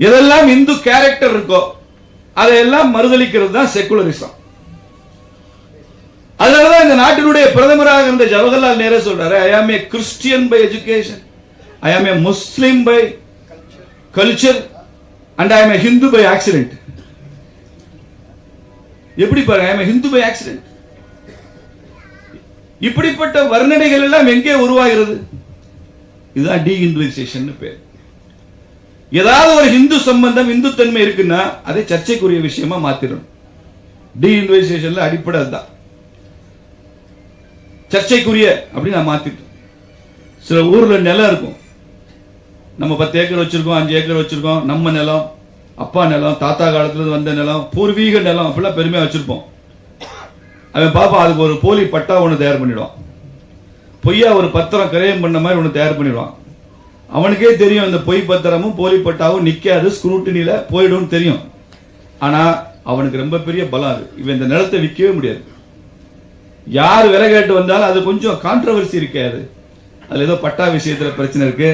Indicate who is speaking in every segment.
Speaker 1: எதெல்லாம் இந்து கேரக்டர் இருக்கோ அதையெல்லாம் மறுதளிக்கிறது தான் செக்குலரிசம் அதனாலதான் இந்த நாட்டினுடைய பிரதமராக இருந்த ஜவஹர்லால் நேரு சொல்றாரு I am a Christian by education I am a Muslim by culture and I am a Hindu by accident எப்படி பாருங்க ஐ am a Hindu by accident இப்படிப்பட்ட வர்ணனைகள் எல்லாம் எங்கே உருவாகிறது? இதுதான் டி இந்துவைசேஷன் பேர். ஏதாவது ஒரு இந்து சம்பந்தம் இந்து தன்மை இருக்குன்னா அதை சர்ச்சைக்குரிய விஷயமா மாத்திடணும் டி அடிப்படை அதுதான் சர்ச்சைக்குரிய அப்படின்னு நான் மாத்திட்டோம் சில ஊர்ல நிலம் இருக்கும். நம்ம பத்து ஏக்கர் வச்சிருக்கோம் அஞ்சு ஏக்கர் வச்சிருக்கோம் நம்ம நிலம் அப்பா நிலம் தாத்தா காலத்துல வந்த நிலம் பூர்வீக நிலம் அப்படிலாம் பெருமையா வச்சிருப்போம். அவன் பாப்பா அதுக்கு ஒரு போலி பட்டா ஒன்று தயார் பண்ணிடுவான். பொய்யா ஒரு பத்திரம் கிரயம் பண்ண மாதிரி ஒன்று தயார் பண்ணிடுவான். அவனுக்கே தெரியும் இந்த பொய் பத்திரமும் போலி பட்டாவும் நிக்காது ஸ்க்ரூட்டினில போயிடும் தெரியும். ஆனா அவனுக்கு ரொம்ப பெரிய பலம் அது. இவன் இந்த நிலத்தை விற்கவே முடியாது. யார் விலை கேட்டு வந்தாலும் அது கொஞ்சம் கான்ட்ரவர்சி இருக்காது அதுல ஏதோ பட்டா விஷயத்துல பிரச்சனை இருக்கு.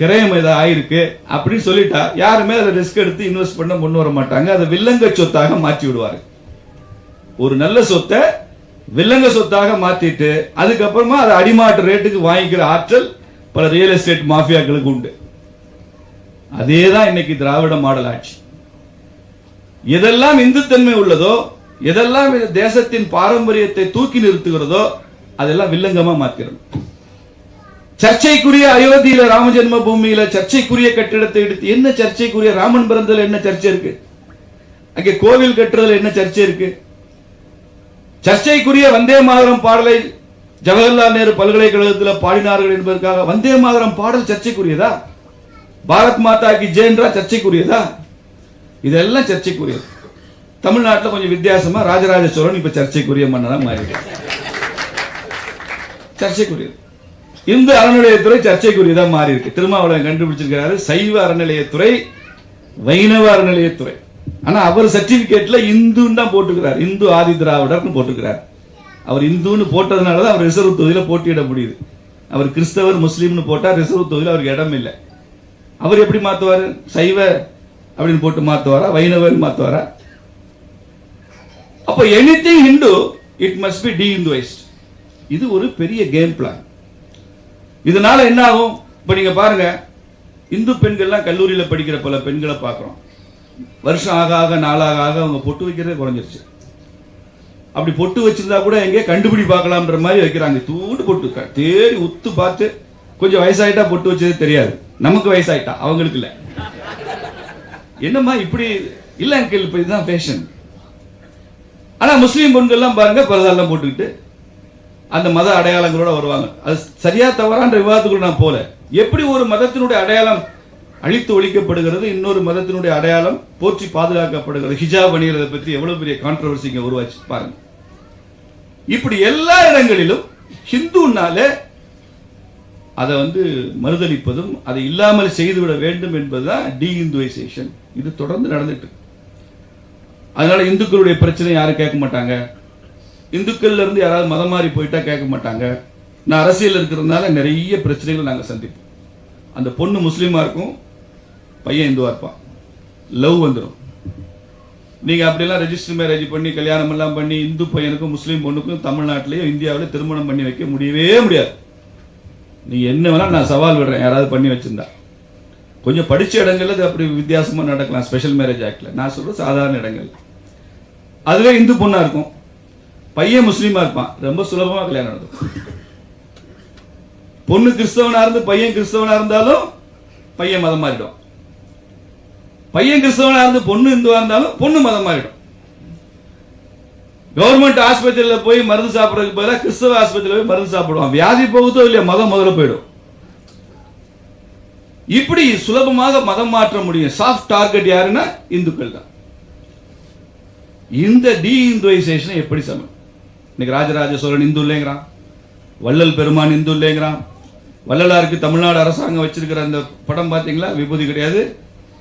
Speaker 1: கிரயம் ஏதோ ஆயிருக்கு. அப்படின்னு சொல்லிட்டா யாருமே அதை ரிஸ்க் எடுத்து இன்வெஸ்ட் பண்ண முன் வர மாட்டாங்க. அதை வில்லங்க சொத்தாக மாற்றி விடுவாரு. ஒரு நல்ல சொத்தை வில்லங்க சொத்தாக மாத்திட்டு அதுக்கப்புறமா அதை அடிமாட்டு ரேட்டுக்கு வாங்கிக்கிற ஆற்றல் பல ரியல் எஸ்டேட் மாஃபியாக்களுக்கு உண்டு. அதே தான் இன்னைக்கு திராவிட மாடல் ஆட்சி. எதெல்லாம் இந்துத்தன்மை உள்ளதோ எதெல்லாம் தேசத்தின் பாரம்பரியத்தை தூக்கி நிறுத்துகிறதோ அதெல்லாம் வில்லங்கமா மாத்திரணும். சர்ச்சைக்குரிய அயோத்தியில ராம ஜென்ம பூமியில சர்ச்சைக்குரிய கட்டிடத்தை எடுத்து என்ன சர்ச்சைக்குரிய ராமன் பிறந்ததுல என்ன சர்ச்சை இருக்கு? அங்கே கோவில் கட்டுறதுல என்ன சர்ச்சை இருக்கு? சர்ச்சைக்குரிய வந்தே மாதரம் பாடலை ஜவஹர்லால் நேரு பல்கலைக்கழகத்தில் பாடினார்கள் என்பதற்காக வந்தே மாதரம் பாடல் சர்ச்சைக்குரியதா? பாரத் மாதா கி ஜெயன்றா சர்ச்சைக்குரியதா? இதெல்லாம் சர்ச்சைக்குரியது. தமிழ்நாட்டில் கொஞ்சம் வித்தியாசமா ராஜராஜ சோழன் இப்ப சர்ச்சைக்குரிய மன்னரா மாறிட்டார். சர்ச்சைக்குரியது. இந்து அறநிலையத்துறை சர்ச்சைக்குரியதா மாறி இருக்கு திருமாவளவன் கண்டுபிடிச்சிருக்கிறாரு சைவ அறநிலையத்துறை வைணவ அறநிலையத்துறை. ஆனா அவர் சர்டிபிகேட்ல இந்துன்னு தான் போட்டுக்கிறார் இந்து ஆதி திராவிடர்னு போட்டுக்கிறார் அவர் இந்துன்னு போட்டதுனால தான் அவர் ரிசர்வ் தொகுதியில் போட்டியிட முடியுது. அவர் கிறிஸ்தவர் முஸ்லீம்னு போட்டா ரிசர்வ் தொகுதியில் அவருக்கு இடம் இல்லை. அவர் எப்படி மாத்துவாரு? சைவ அப்படின்னு போட்டு மாத்துவாரா? வைணவன் மாத்துவாரா? Any anything Hindu it must be de Hinduised இது ஒரு பெரிய கேம் பிளான் இதனால என்ன ஆகும்? இப்போ நீங்க பாருங்க இந்து பெண்கள்லாம் கல்லூரியில படிக்கிற பல பெண்களை பார்க்கிறோம். வருஷம் ஆக ஆக நாளாக ஆக அவங்க பொட்டு வைக்கிறதே குறைஞ்சிருச்சு. அப்படி பொட்டு வச்சிருந்தா கூட எங்கே கண்டுபிடி பார்க்கலாம்ன்ற மாதிரி வைக்கிறாங்க. தூண்டு பொட்டு. தேடி உத்து பார்த்து கொஞ்சம் வயசாயிட்டா பொட்டு வச்சது தெரியாது. நமக்கு வயசாயிட்டா. அவங்களுக்கு இல்ல. என்னம்மா இப்படி? இல்ல அங்கிள் இப்போ இதுதான் ஃபேஷன் ஆனா முஸ்லீம் பெண்கள்லாம் பாருங்க பரதெல்லாம் போட்டுக்கிட்டு அந்த மத அடையாளங்களோட வருவாங்க. அது சரியா தவறான்ற விவாதத்துக்குள்ள நான் போல. எப்படி ஒரு மதத்தினுடைய அடையாளம் அழித்து ஒழிக்கப்படுகிறது இன்னொரு மதத்தினுடைய அடையாளம் போற்றி பாதுகாக்கப்படுகிறது. ஹிஜாப் அணிகிறத பற்றி எவ்வளவு பெரிய கான்ட்ரவர்சி இங்க உருவாச்சு பாருங்க. இப்படி எல்லா இடங்களிலும் ஹிந்துனாலே அதை வந்து மறுதளிப்பதும் அதை இல்லாமல் செய்துவிட வேண்டும் என்பதுதான் டி இந்துவைசேஷன் இது தொடர்ந்து நடந்துட்டு அதனால இந்துக்களுடைய பிரச்சனை யாரும் கேட்க மாட்டாங்க. இந்துக்கள்ல இருந்து யாராவது மதம் மாறி போயிட்டா கேட்க மாட்டாங்க. நான் அரசியல் இருக்கிறதுனால நிறைய பிரச்சனைகள் நாங்க சந்திப்போம். அந்த பொண்ணு முஸ்லீமா இருக்கும் பையன் இந்துவா இருப்பான். லவ் வந்துடும் நீங்க அப்படிலாம் ரெஜிஸ்டர் மேரேஜ் பண்ணி கல்யாணம் எல்லாம் பண்ணி இந்து பையனுக்கும் முஸ்லீம் பொண்ணுக்கும் தமிழ்நாட்டிலேயும் இந்தியாவிலே திருமணம் பண்ணி வைக்க முடியவே முடியாது. நீ என்ன வேணால் நான் சவால் விடுறேன். யாராவது பண்ணி வச்சிருந்தா. கொஞ்சம் படிச்ச இடங்கள்ல அது அப்படி வித்தியாசமா நடக்கலாம். ஸ்பெஷல் மேரேஜ் ஆக்டில் நான் சொல்கிற சாதாரண இடங்கள். அதுவே இந்து பொண்ணா இருக்கும். பையன் முஸ்லீமா இருப்பான். ரொம்ப சுலபமா கல்யாணம் நடக்கும். பொண்ணு கிறிஸ்தவனாக இருந்து பையன் கிறிஸ்தவனாக இருந்தாலும் பையன் மதம் மாறிடும். பையன் கிறிஸ்தவனா இருந்து பொண்ணு இந்துவா இருந்தாலும் பொண்ணு மதம் மாறிடும் கவர்மெண்ட் ஆஸ்பத்திரியில் போய் மருந்து சாப்பிடறதுக்கு பதிலாக கிறிஸ்தவ ஆஸ்பத்திரியில போய் மருந்து சாப்பிடுவான். வியாதி போகுதோ இல்லையா மதம் முதல்ல போயிடும். இப்படி சுலபமாக மதம் மாற்ற முடியும். சாஃப்ட் டார்கெட் யாருன்னா இந்துக்கள் தான். இந்த டி இந்துவைசேஷன் எப்படி சமம் இன்னைக்கு ராஜராஜ சோழன் இந்து இல்லைங்கிறான். வள்ளல் பெருமான் இந்து இல்லைங்கிறான். வள்ளலாருக்கு தமிழ்நாடு அரசாங்கம் வச்சிருக்கிற அந்த படம் பாத்தீங்களா? விபூதி கிடையாது.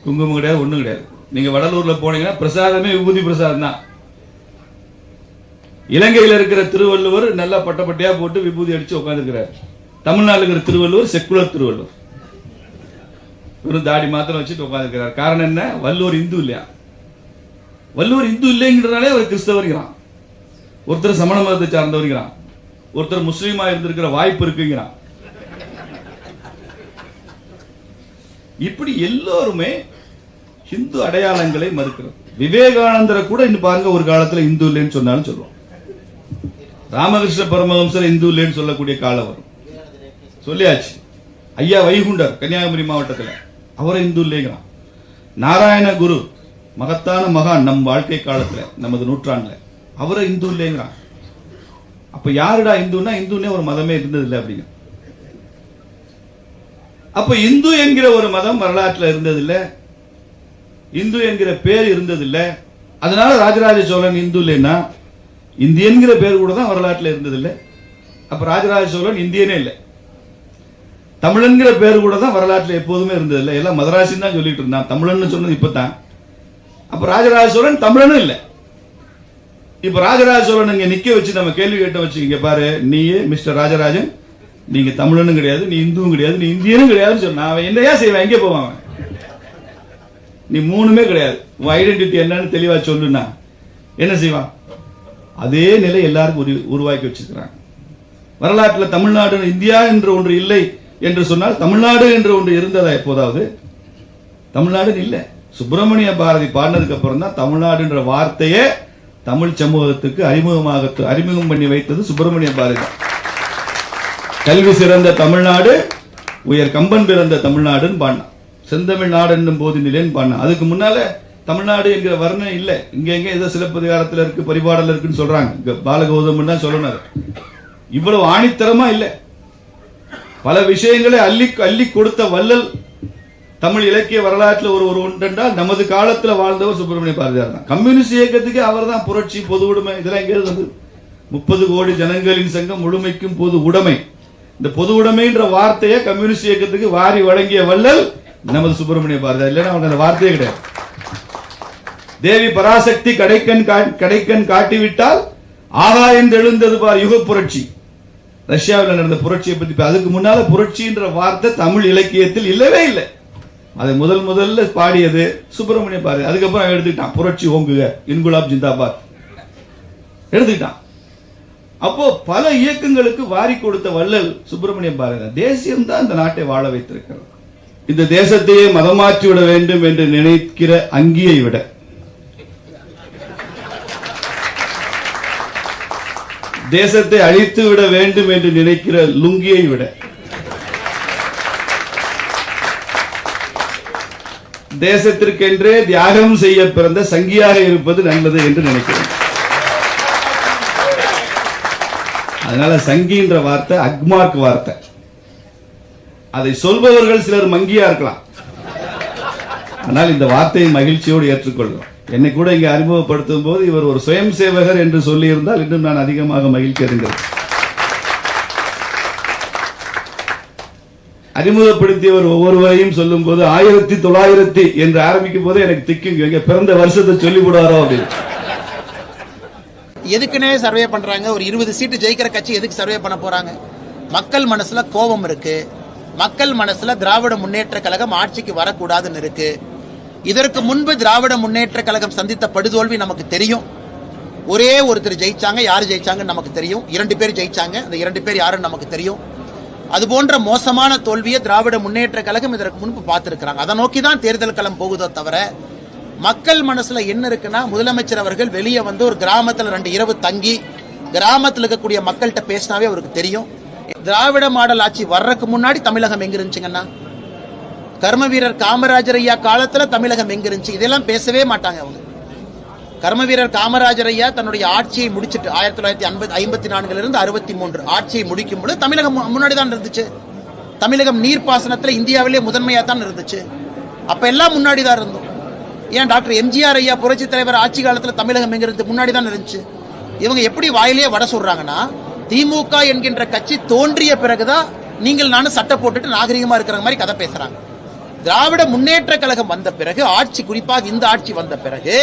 Speaker 1: குங்குமம் கிடையாது ஒன்றும் கிடையாது. நீங்க வடலூர்ல போனீங்கன்னா பிரசாதமே விபூதி பிரசாதம் தான். இலங்கையில் இருக்கிற திருவள்ளுவர் நல்லா பட்டப்பட்டையா போட்டு விபூதி அடிச்சு உட்காந்துருக்கிறார் தமிழ்நாட்டில் இருக்கிற திருவள்ளுவர் செக்குலர் திருவள்ளுவர். வெறும் தாடி மாத்திரம் வச்சுட்டு உட்காந்துருக்கிறார் காரணம் என்ன? வள்ளுவர் இந்து இல்லையா? வள்ளுவர் இந்து இல்லைங்கிறதுனாலே அவர் கிறிஸ்தவருங்கிறான் ஒருத்தர் சமண மதத்தை சார்ந்தவருங்கிறான் ஒருத்தர் முஸ்லீமா இருந்திருக்கிற வாய்ப்பு இருக்குங்கிறான். இப்படி எல்லோருமே ஹிந்து அடையாளங்களை மறுக்கிறது. விவேகானந்தரை கூட இன்னும் பாருங்க ஒரு காலத்துல இந்து இல்லைன்னு சொன்னாலும் சொல்லுவோம் ராமகிருஷ்ண பரமஹம்சர் இந்து இல்லைன்னு சொல்லக்கூடிய காலம் வரும். சொல்லியாச்சு. ஐயா வைகுண்டர் கன்னியாகுமரி மாவட்டத்தில். அவரை இந்து இல்லைங்கிறான். நாராயண குரு மகத்தான மகான் நம் வாழ்க்கை காலத்துல நமது நூற்றாண்டுல. அவரை இந்து இல்லைங்கிறான். அப்ப யாருடா இந்துன்னா இந்துன்னே ஒரு மதமே இருந்தது இல்லை அப்படிங்க அப்போ இந்து என்கிற ஒரு மதம் வரலாற்றில் இருந்ததில்லை. இந்து என்கிற பேர் இருந்ததில்லை. அதனால ராஜராஜ சோழன் இந்து இல்லைன்னா இந்தியன்கிற பேர் கூட தான் வரலாற்றில் இருந்ததில்லை. அப்போ ராஜராஜ சோழன் இந்தியனே இல்லை. தமிழன்கிற பேர் கூட தான் வரலாற்றில் எப்போதுமே இருந்ததில்லை. எல்லாம் மதராசின்னு தான் சொல்லிட்டு இருந்தான். தமிழன்னு சொன்னது இப்போ தான் அப்போ ராஜராஜ சோழன் தமிழனும் இல்லை. இப்போ ராஜராஜ சோழன் இங்கே நிற்க வச்சு நம்ம கேள்வி கேட்ட வச்சு இங்கே பாரு நீயே மிஸ்டர் ராஜராஜன் நீங்க தமிழனும் கிடையாது நீ இந்துவும் கிடையாது நீ இந்தியனும் கிடையாதுன்னு சொன்னா அவன் என்னையா செய்வான்? எங்கே போவான் நீ மூணுமே கிடையாது. உன் ஐடென்டிட்டி என்னன்னு தெளிவா சொல்லுனா என்ன செய்வான்? அதே நிலை எல்லாருக்கும் உரு- உருவாக்கி வச்சிருக்கிறாங்க. வரலாற்றில் தமிழ்நாடு இந்தியா என்ற ஒன்று இல்லை என்று சொன்னால் தமிழ்நாடு என்று ஒன்று இருந்ததா எப்போதாவது? தமிழ்நாடுன்னு இல்லை. சுப்பிரமணிய பாரதி பாடினதுக்கு அப்புறம் தான் தமிழ்நாடுன்ற வார்த்தையே தமிழ் சமூகத்துக்கு அறிமுகமாக அறிமுகம் பண்ணி வைத்தது சுப்பிரமணிய பாரதி. தான். கல்வி சிறந்த தமிழ்நாடு உயர் கம்பன் பிறந்த தமிழ்நாடுன்னு பாடினான். செந்தமிழ் நாடு என்னும் போது நிலைன்னு பாடினான். அதுக்கு முன்னால தமிழ்நாடு என்கிற வர்ணம் இல்லை. இங்க எங்க ஏதோ சிலப்பதிகாரத்தில் இருக்கு பரிபாடல இருக்குன்னு சொல்றாங்க. இங்க தான் சொல்லணும் இவ்வளவு ஆணித்தரமா இல்லை. பல விஷயங்களை அள்ளி அள்ளி கொடுத்த வள்ளல் தமிழ் இலக்கிய வரலாற்றில் ஒரு ஒரு ஒன்றென்றால் நமது காலத்துல வாழ்ந்தவர் சுப்பிரமணிய பாரதியார் தான். கம்யூனிஸ்ட் இயக்கத்துக்கு அவர் தான் புரட்சி பொது உடைமை இதெல்லாம் எங்கே இருந்தது முப்பது கோடி ஜனங்களின் சங்கம் முழுமைக்கும் பொது உடைமை. இந்த பொது உடைமைன்ற வார்த்தையை கம்யூனிஸ்ட் இயக்கத்துக்கு வாரி வழங்கிய வள்ளல் நமது சுப்பிரமணிய பாரதியார் இல்லைன்னா அவங்க அந்த வார்த்தையே கிடையாது. தேவி பராசக்தி கடைக்கண் கா- கடைக்கண் காட்டிவிட்டால் ஆகாயம் எழுந்தது பார் யுக புரட்சி. ரஷ்யாவில் நடந்த புரட்சியை பத்தி அதுக்கு முன்னால புரட்சின்ற வார்த்தை தமிழ் இலக்கியத்தில் இல்லவே இல்லை. அதை முதல் முதல்ல பாடியது சுப்பிரமணிய பாரதி. அதுக்கப்புறம் எடுத்துக்கிட்டான். புரட்சி ஓங்குக இன்குலாப் ஜிந்தாபாத். எடுத்துக்கிட்டான். அப்போ பல இயக்கங்களுக்கு வாரி கொடுத்த வள்ளல் சுப்பிரமணியம் பாரதி தேசியம் தான் இந்த நாட்டை வாழ வைத்திருக்கிறது. இந்த தேசத்தையே மதமாற்றி விட வேண்டும் என்று நினைக்கிற அங்கியை விட. தேசத்தை அழித்து விட வேண்டும் என்று நினைக்கிற லுங்கியை விட. தேசத்திற்கென்றே தியாகம் செய்ய பிறந்த சங்கியாக இருப்பது நல்லது என்று நினைக்கிறேன். அதனால சங்கின்ற வார்த்தை அக்மார்க் வார்த்தை. அதை சொல்பவர்கள் சிலர் மங்கியா இருக்கலாம். ஆனால் இந்த வார்த்தையை மகிழ்ச்சியோடு ஏற்றுக்கொள்கிறோம் என்னை கூட இங்கே அறிமுகப்படுத்தும் போது இவர் ஒரு சுயம் சேவகர் என்று சொல்லியிருந்தால் இன்னும் நான் அதிகமாக மகிழ்ச்சி அடைந்தேன். அறிமுகப்படுத்தியவர் ஒவ்வொருவரையும் சொல்லும் போது ஆயிரத்தி தொள்ளாயிரத்தி என்று ஆரம்பிக்கும் போது எனக்கு திக்குங்க எங்க பிறந்த வருஷத்தை சொல்லி விடுவாரோ அப்படின்னு.
Speaker 2: எதுக்குன்னே சர்வே பண்றாங்க. ஒரு இருபது சீட்டு ஜெயிக்கிற கட்சி எதுக்கு சர்வே பண்ண போறாங்க? மக்கள் மனசுல கோபம் இருக்கு. மக்கள் மனசுல திராவிட முன்னேற்ற கழகம் ஆட்சிக்கு வரக்கூடாதுன்னு இருக்கு. இதற்கு முன்பு திராவிட முன்னேற்ற கழகம் சந்தித்த படுதோல்வி நமக்கு தெரியும். ஒரே ஒருத்தர் ஜெயிச்சாங்க யார் ஜெயிச்சாங்கன்னு நமக்கு தெரியும். இரண்டு பேர் ஜெயிச்சாங்க அந்த இரண்டு பேர் யாருன்னு நமக்கு தெரியும். அது போன்ற மோசமான தோல்வியை திராவிட முன்னேற்ற கழகம் இதற்கு முன்பு பார்த்துருக்கிறாங்க. அதை நோக்கி தான் தேர்தல் களம் போகுதோ தவிர மக்கள் மனசுல என்ன இருக்குன்னா முதலமைச்சர் அவர்கள் வெளியே வந்து ஒரு கிராமத்துல ரெண்டு இரவு தங்கி கிராமத்தில் இருக்கக்கூடிய மக்கள்கிட்ட பேசினாவே அவருக்கு தெரியும். திராவிட மாடல் ஆட்சி வர்றதுக்கு முன்னாடி தமிழகம் எங்க இருந்துச்சுங்கன்னா கர்ம வீரர் காமராஜர் ஐயா காலத்துல தமிழகம் எங்க இருந்துச்சு? இதெல்லாம் பேசவே மாட்டாங்க அவங்க. கர்ம வீரர் காமராஜர் ஐயா தன்னுடைய ஆட்சியை முடிச்சிட்டு ஆயிரத்தி தொள்ளாயிரத்தி ஐம்பத்தி ஐம்பத்தி நான்குல இருந்து அறுபத்தி மூன்று ஆட்சியை முடிக்கும் பொழுது தமிழகம் முன்னாடி தான் இருந்துச்சு. தமிழகம் நீர்ப்பாசனத்துல இந்தியாவிலே முதன்மையா தான் இருந்துச்சு. அப்ப எல்லாம் முன்னாடி தான் இருந்தோம். ஏன் டாக்டர் எம்ஜிஆர் ஐயா புரட்சி தலைவர் ஆட்சி காலத்தில் தமிழகம் எங்கிறது முன்னாடி தான் இருந்துச்சு? இவங்க எப்படி வாயிலேயே வட சொல்றாங்கன்னா திமுக என்கின்ற கட்சி தோன்றிய பிறகுதான் நீங்கள் நானும் சட்டை போட்டுட்டு நாகரிகமா இருக்கிற மாதிரி கதை பேசுறாங்க. திராவிட முன்னேற்ற கழகம் வந்த பிறகு ஆட்சி குறிப்பாக இந்த ஆட்சி வந்த பிறகு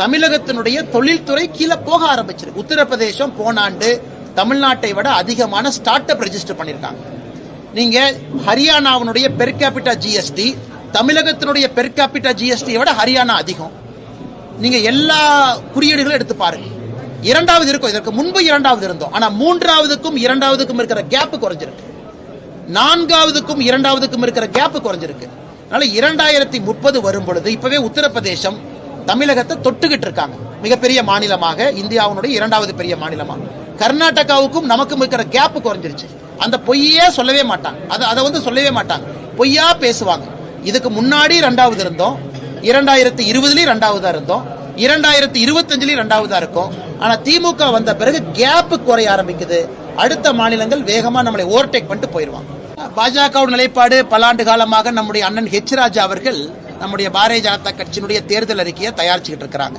Speaker 2: தமிழகத்தினுடைய தொழில்துறை கீழே போக ஆரம்பிச்சிருக்கு. உத்தரப்பிரதேசம் போனாண்டு தமிழ்நாட்டை விட அதிகமான ஸ்டார்ட் அப் ரெஜிஸ்டர் பண்ணியிருக்காங்க. நீங்க ஹரியானாவினுடைய பெர் கேபிட்டா ஜிஎஸ்டி தமிழகத்தினுடைய பெர் கேபிட்டா ஜிஎஸ்டியை விட ஹரியானா அதிகம். நீங்க எல்லா குறியீடுகளும் எடுத்து பாருங்க. இரண்டாவது இருக்கும். இதற்கு முன்பு இரண்டாவது இருந்தோம். ஆனா மூன்றாவதுக்கும் இரண்டாவதுக்கும் இருக்கிற கேப் குறைஞ்சிருக்கு. நான்காவதுக்கும் இரண்டாவதுக்கும் இருக்கிற கேப் குறைஞ்சிருக்கு. அதனால இரண்டாயிரத்தி முப்பது வரும் பொழுது இப்பவே உத்தரப்பிரதேசம் தமிழகத்தை தொட்டுக்கிட்டு இருக்காங்க. மிகப்பெரிய மாநிலமாக இந்தியாவுடைய இரண்டாவது பெரிய மாநிலமா. கர்நாடகாவுக்கும் நமக்கும் இருக்கிற கேப் குறைஞ்சிருச்சு. அந்த பொய்யே சொல்லவே மாட்டாங்க. அதை அதை வந்து சொல்லவே மாட்டாங்க. பொய்யா பேசுவாங்க. இதுக்கு முன்னாடி ரெண்டாவது இருந்தோம். இரண்டாயிரத்தி இருபதுலயும் ரெண்டாவதா இருந்தோம். இரண்டாயிரத்தி இருபத்தஞ்சுலேயும் ரெண்டாவதா இருக்கும். ஆனா திமுக வந்த பிறகு கேப் குறைய ஆரம்பிக்குது. அடுத்த மாநிலங்கள் வேகமா நம்மளை ஓவர்டேக் பண்ணிட்டு போயிடுவாங்க பாஜக நிலைப்பாடு பல ஆண்டு காலமாக நம்முடைய அண்ணன் ஹெச் ராஜா அவர்கள் நம்முடைய பாரதிய ஜனதா கட்சியினுடைய தேர்தல் அறிக்கையை தயாரிச்சுக்கிட்டு இருக்கிறாங்க.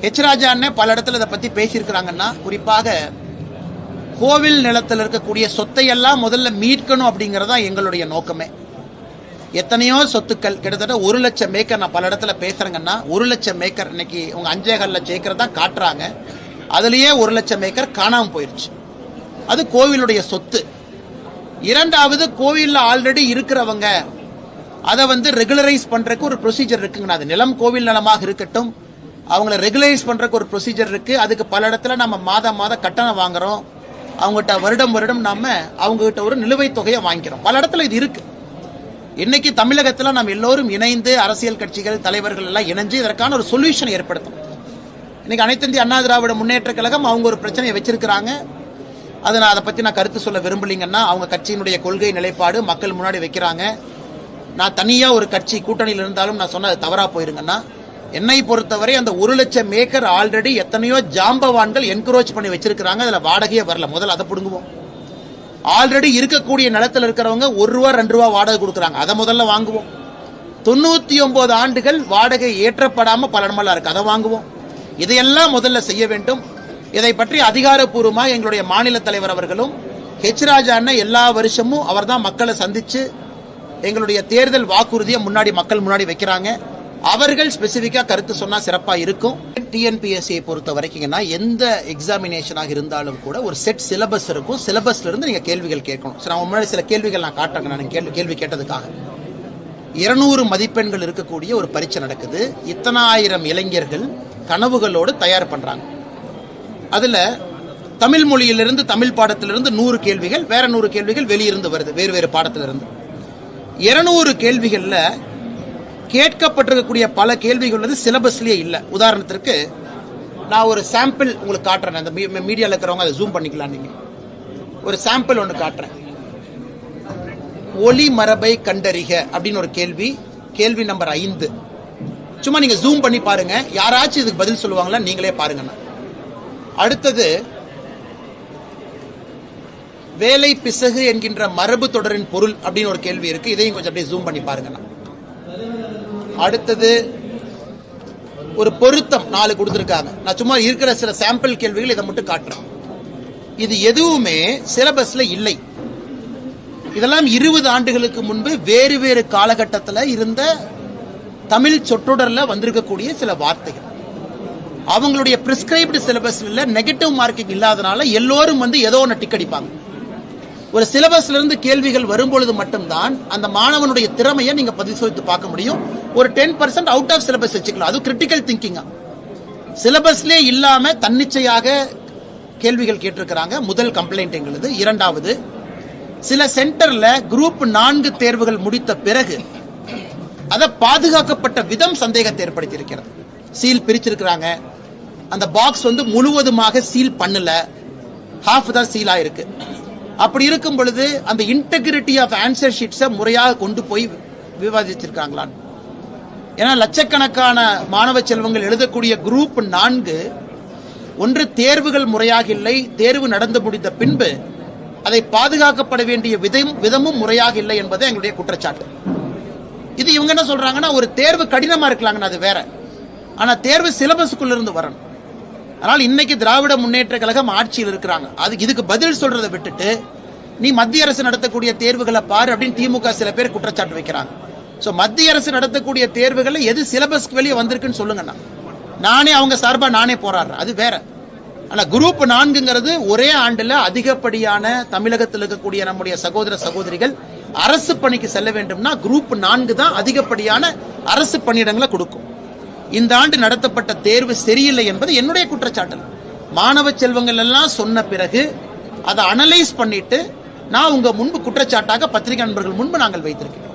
Speaker 2: ஹெச் ராஜா அண்ணன் பல இடத்துல இதை பத்தி பேசியிருக்கிறாங்கன்னா குறிப்பாக கோவில் நிலத்தில் இருக்கக்கூடிய சொத்தை எல்லாம் முதல்ல மீட்கணும் அப்படிங்கறதா எங்களுடைய நோக்கமே. எத்தனையோ சொத்துக்கள் கிட்டத்தட்ட ஒரு லட்சம் மேக்கர் நான் பல இடத்துல பேசுறேங்கன்னா ஒரு லட்சம் மேக்கர் இன்னைக்கு உங்க அஞ்சேகால் லட்சம் ஏக்கர் தான் காட்டுறாங்க. அதுலயே ஒரு லட்சம் ஏக்கர் காணாமல் போயிருச்சு. அது கோவிலுடைய சொத்து. இரண்டாவது கோவில்ல ஆல்ரெடி இருக்கிறவங்க அதை வந்து ரெகுலரைஸ் பண்றதுக்கு ஒரு ப்ரொசீஜர் இருக்குங்கண்ணா அது நிலம் கோவில் நிலமாக இருக்கட்டும் அவங்கள ரெகுலரைஸ் பண்றதுக்கு ஒரு ப்ரொசீஜர் இருக்கு. அதுக்கு பல இடத்துல நம்ம மாதம் மாதம் கட்டணம் வாங்குறோம். அவங்ககிட்ட வருடம் வருடம் நாம அவங்ககிட்ட ஒரு நிலுவைத் தொகையை வாங்கிக்கிறோம். பல இடத்துல இது இருக்குது இன்னைக்கு தமிழகத்தில் நாம் எல்லோரும் இணைந்து அரசியல் கட்சிகள் தலைவர்கள் எல்லாம் இணைஞ்சு இதற்கான ஒரு சொல்யூஷன் ஏற்படுத்தணும். இன்னைக்கு அனைத்து இந்திய அண்ணா திராவிட முன்னேற்ற கழகம் அவங்க ஒரு பிரச்சனையை வச்சிருக்கிறாங்க. அதை நான் அதை பத்தி நான் கருத்து சொல்ல விரும்பலீங்கன்னா அவங்க கட்சியினுடைய கொள்கை நிலைப்பாடு மக்கள் முன்னாடி வைக்கிறாங்க. நான் தனியா ஒரு கட்சி கூட்டணியில் இருந்தாலும் நான் சொன்னது தவறா போயிருங்கன்னா என்னை பொறுத்தவரை அந்த ஒரு லட்சம் ஏக்கர் ஆல்ரெடி எத்தனையோ ஜாம்பவான்கள் என்கரேஜ் பண்ணி வச்சிருக்கிறாங்க. அதுல வாடகையே வரல. முதல்ல அதை பிடுங்குவோம். ஆல்ரெடி இருக்கக்கூடிய நிலத்தில் இருக்கிறவங்க ஒரு ரூபா ரெண்டு ரூபா வாடகை கொடுக்குறாங்க. அதை முதல்ல வாங்குவோம். தொண்ணூத்தி ஒன்பது ஆண்டுகள் வாடகை ஏற்றப்படாம பல இடமெல்லாம் இருக்கு. அதை வாங்குவோம். இதையெல்லாம் முதல்ல செய்ய வேண்டும். இதை பற்றி அதிகாரப்பூர்வமாக எங்களுடைய மாநில தலைவர் அவர்களும் ஹெச் ராஜா அண்ணன் எல்லா வருஷமும் அவர்தான் மக்களை சந்திச்சு எங்களுடைய தேர்தல் வாக்குறுதியை முன்னாடி மக்கள் முன்னாடி வைக்கிறாங்க. அவர்கள் ஸ்பெசிஃபிக்காக கருத்து சொன்னா சிறப்பா இருக்கும். டிஎன்பிஎஸ்சியை பொறுத்த வரைக்கும்னா எந்த எக்ஸாமினேஷனாக இருந்தாலும் கூட ஒரு செட் சிலபஸ் இருக்கும். சிலபஸ்ல இருந்து நீங்க கேள்விகள் கேட்கணும். சரி நான் முன்னாடி சில கேள்விகள் நான் காட்டுறேங்க நான் கேள்வி கேள்வி கேட்டதுக்காக. இருநூறு மதிப்பெண்கள் இருக்கக்கூடிய ஒரு பரீட்சை நடக்குது. இத்தனாயிரம் இளைஞர்கள் கனவுகளோடு தயார் பண்றாங்க. அதுல தமிழ் மொழியிலிருந்து தமிழ் பாடத்திலிருந்து நூறு கேள்விகள் வேற நூறு கேள்விகள் வெளியிருந்து வருது வேறு வேறு பாடத்திலிருந்து. இருநூறு கேள்விகளில் கேட்கப்பட்டிருக்கக்கூடிய பல கேள்விகள் வந்து சிலபஸ்லயே இல்லை. உதாரணத்திற்கு நான் ஒரு சாம்பிள் உங்களுக்கு காட்டுறேன். அந்த மீடியாவில் இருக்கிறவங்க அதை ஜூம் பண்ணிக்கலாம் நீங்க. ஒரு சாம்பிள் ஒன்று காட்டுறேன். ஒளி மரபை கண்டறிக அப்படின்னு ஒரு கேள்வி. கேள்வி நம்பர் ஐந்து. சும்மா நீங்க ஜூம் பண்ணி பாருங்க. யாராச்சும் இதுக்கு பதில் சொல்லுவாங்களா நீங்களே பாருங்கண்ணா அடுத்தது வேலை பிசகு என்கின்ற மரபு தொடரின் பொருள் அப்படின்னு ஒரு கேள்வி இருக்கு. இதையும் கொஞ்சம் அப்படியே ஜூம் பண்ணி பாருங்கண்ணா அடுத்தது ஒரு பொருத்தம் நாலு கொடுத்துருக்காங்க. நான் சும்மா இருக்கிற சில சாம்பிள் கேள்விகள் இதை மட்டும் காட்டுறேன். இது எதுவுமே சிலபஸ்ல இல்லை. இதெல்லாம் இருபது ஆண்டுகளுக்கு முன்பு வேறு வேறு காலகட்டத்தில் இருந்த தமிழ் சொற்றொடரில் வந்திருக்கக்கூடிய சில வார்த்தைகள். அவங்களுடைய பிரிஸ்கிரைப்டு சிலபஸ்ல நெகட்டிவ் மார்க்கிங் இல்லாதனால எல்லோரும் வந்து ஏதோ ஒன்று டிக் அடிப்பாங்க. ஒரு சிலபஸ்ல இருந்து கேள்விகள் வரும்பொழுது மட்டும்தான் அந்த மாணவனுடைய திறமையை நீங்க பரிசோதித்து பார்க்க முடியும். ஒரு ten percent out of syllabus வச்சுக்கலாம். அது கிரிட்டிக்கல் திங்கிங்கா சிலபஸ்லே இல்லாம தன்னிச்சையாக கேள்விகள் கேட்டிருக்கிறாங்க. முதல் கம்ப்ளைண்ட் எங்களுது. இரண்டாவது சில சென்டர்ல குரூப் நான்கு தேர்வுகள் முடித்த பிறகு அதை பாதுகாக்கப்பட்ட விதம் சந்தேகத்தை ஏற்படுத்தி இருக்கிறது சீல் பிரிச்சிருக்கிறாங்க. அந்த பாக்ஸ் வந்து முழுவதுமாக சீல் பண்ணல. ஹாஃப் தான் சீல் ஆயிருக்கு. அப்படி இருக்கும் பொழுது அந்த இன்டெகிரிட்டி ஆஃப் ஆன்சர் ஷீட்ஸை முறையாக கொண்டு போய் விவாதிச்சிருக்காங்களான்னு ஏன்னா லட்சக்கணக்கான மாணவ செல்வங்கள் எழுதக்கூடிய குரூப் நான்கு ஒன்று தேர்வுகள் முறையாக இல்லை தேர்வு நடந்து முடிந்த பின்பு அதை பாதுகாக்கப்பட வேண்டிய விதம் விதமும் முறையாக இல்லை என்பது எங்களுடைய குற்றச்சாட்டு. இது இவங்க என்ன சொல்றாங்கன்னா ஒரு தேர்வு கடினமா இருக்கலாங்கன்னு அது வேற. ஆனா தேர்வு சிலபஸுக்குள்ள இருந்து வரணும். அதனால் இன்னைக்கு திராவிட முன்னேற்ற கழகம் ஆட்சியில் இருக்கிறாங்க. அது இதுக்கு பதில் சொல்றதை விட்டுட்டு நீ மத்திய அரசு நடத்தக்கூடிய தேர்வுகளை பாரு அப்படின்னு திமுக சில பேர் குற்றச்சாட்டு வைக்கிறாங்க. ஸோ மத்திய அரசு நடத்தக்கூடிய தேர்வுகளில் எது சிலபஸ்க்கு வெளியே வந்திருக்குன்னு சொல்லுங்கண்ணா. நானே அவங்க சார்பாக நானே போராடுறேன். அது வேற. ஆனால் குரூப் நான்குங்கிறது ஒரே ஆண்டில் அதிகப்படியான தமிழகத்தில் இருக்கக்கூடிய நம்முடைய சகோதர சகோதரிகள் அரசு பணிக்கு செல்ல வேண்டும்னா குரூப் நான்கு தான் அதிகப்படியான அரசு பணியிடங்களை கொடுக்கும். இந்த ஆண்டு நடத்தப்பட்ட தேர்வு சரியில்லை என்பது என்னுடைய குற்றச்சாட்டல். மாணவ செல்வங்கள் எல்லாம் சொன்ன பிறகு அதை அனலைஸ் பண்ணிட்டு நான் உங்க முன்பு குற்றச்சாட்டாக பத்திரிகை நண்பர்கள் முன்பு நாங்கள் வைத்திருக்கேன்